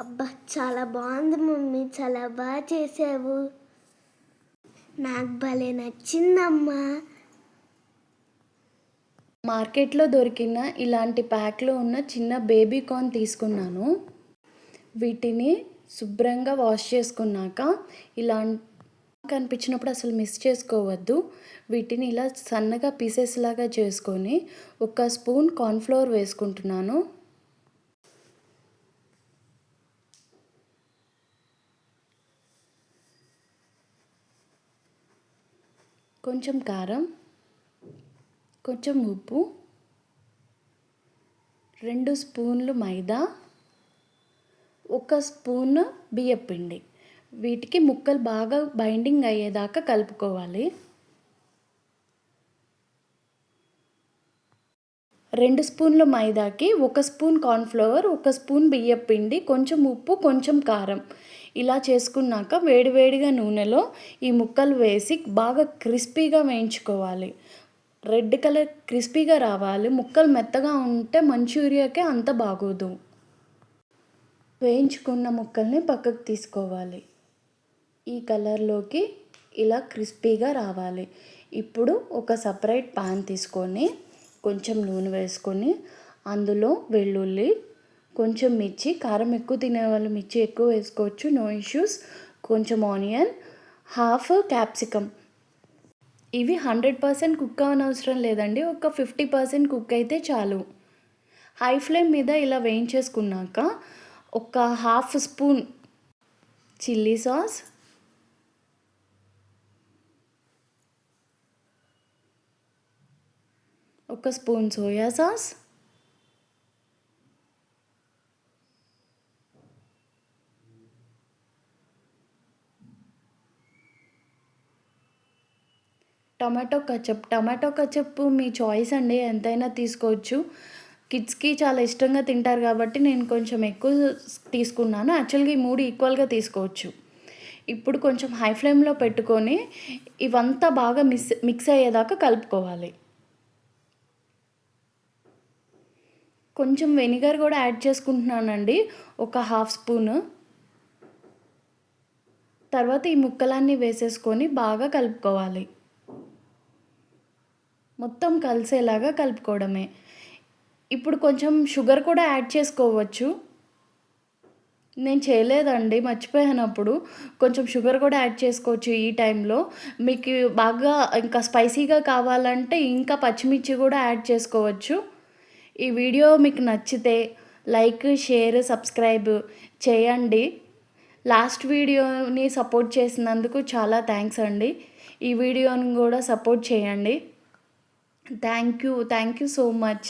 అబ్బా చాలా బాగుంది మమ్మీ చాలా బాగా చేసావు. నాకు భలే నచ్చిందమ్మా. మార్కెట్లో దొరికిన ఇలాంటి ప్యాక్లో ఉన్న చిన్న బేబీ కార్న్ తీసుకున్నాను. వీటిని శుభ్రంగా వాష్ చేసుకున్నాక ఇలా కనిపించినప్పుడు అసలు మిస్ చేసుకోవద్దు. వీటిని ఇలా సన్నగా పీసెస్ లాగా చేసుకొని ఒక స్పూన్ కార్న్ఫ్లోర్ వేసుకుంటున్నాను. కొంచెం కారం కొంచెం ఉప్పు రెండు స్పూన్లు మైదా ఒక స్పూన్ బియ్యపిండి. వీటికి ముక్కలు బాగా బైండింగ్ అయ్యేదాకా కలుపుకోవాలి. రెండు స్పూన్ల మైదాకి ఒక స్పూన్ కార్న్ఫ్లవర్ ఒక స్పూన్ బియ్యం పిండి కొంచెం ఉప్పు కొంచెం కారం. ఇలా చేసుకున్నాక వేడివేడిగా నూనెలో ఈ ముక్కలు వేసి బాగా క్రిస్పీగా వేయించుకోవాలి. రెడ్ కలర్ క్రిస్పీగా రావాలి. ముక్కలు మెత్తగా ఉంటే మంచూరియాకే అంత బాగోదు. వేయించుకున్న ముక్కల్ని పక్కకు తీసుకోవాలి. ఈ కలర్లోకి ఇలా క్రిస్పీగా రావాలి. ఇప్పుడు ఒక సపరేట్ పాన్ తీసుకొని కొంచెం నూనె వేసుకొని అందులో వెల్లుల్లి కొంచెం మిర్చి కారం ఎక్కువ తినే వాళ్ళు మిర్చి ఎక్కువ వేసుకోవచ్చు నో ఇష్యూస్ కొంచెం ఆనియన్ హాఫ్ క్యాప్సికమ్ ఇవి హండ్రెడ్ పర్సెంట్ కుక్ అవనవసరం లేదండి. ఒక ఫిఫ్టీ పర్సెంట్ కుక్ అయితే చాలు. హై ఫ్లేమ్ మీద ఇలా వేయించేసుకున్నాక ఒక హాఫ్ స్పూన్ చిల్లీ సాస్ ఒక spoon soya sauce. Tomato ketchup tomato ketchup మీ చాయిస్ అండి ఎంతైనా తీసుకోవచ్చు. కిడ్స్కి చాలా ఇష్టంగా తింటారు కాబట్టి నేను కొంచెం ఎక్కువ తీసుకున్నాను. యాక్చువల్గా ఈ మూడు ఈక్వల్గా తీసుకోవచ్చు. ఇప్పుడు కొంచెం హై ఫ్లేమ్లో పెట్టుకొని ఇవంతా బాగా మిస్ మిక్స్ అయ్యేదాకా కలుపుకోవాలి. కొంచెం వెనిగర్ కూడా యాడ్ చేసుకుంటున్నానండి. ఒక హాఫ్ స్పూను. తర్వాత ఈ ముక్కలన్నీ వేసేసుకొని బాగా కలుపుకోవాలి. మొత్తం కలిసేలాగా కలుపుకోవడమే. ఇప్పుడు కొంచెం షుగర్ కూడా యాడ్ చేసుకోవచ్చు. నేను చేయలేదండి మర్చిపోయాను అప్పుడు కొంచెం షుగర్ కూడా యాడ్ చేసుకోవచ్చు ఈ టైంలో. మీకు బాగా ఇంకా స్పైసీగా కావాలంటే ఇంకా పచ్చిమిర్చి కూడా యాడ్ చేసుకోవచ్చు. ఈ వీడియో మీకు నచ్చితే లైక్ షేర్ సబ్స్క్రైబ్ చేయండి. లాస్ట్ వీడియోని సపోర్ట్ చేసినందుకు చాలా థ్యాంక్స్ అండి. ఈ వీడియోని కూడా సపోర్ట్ చేయండి. Thank you. Thank you so much.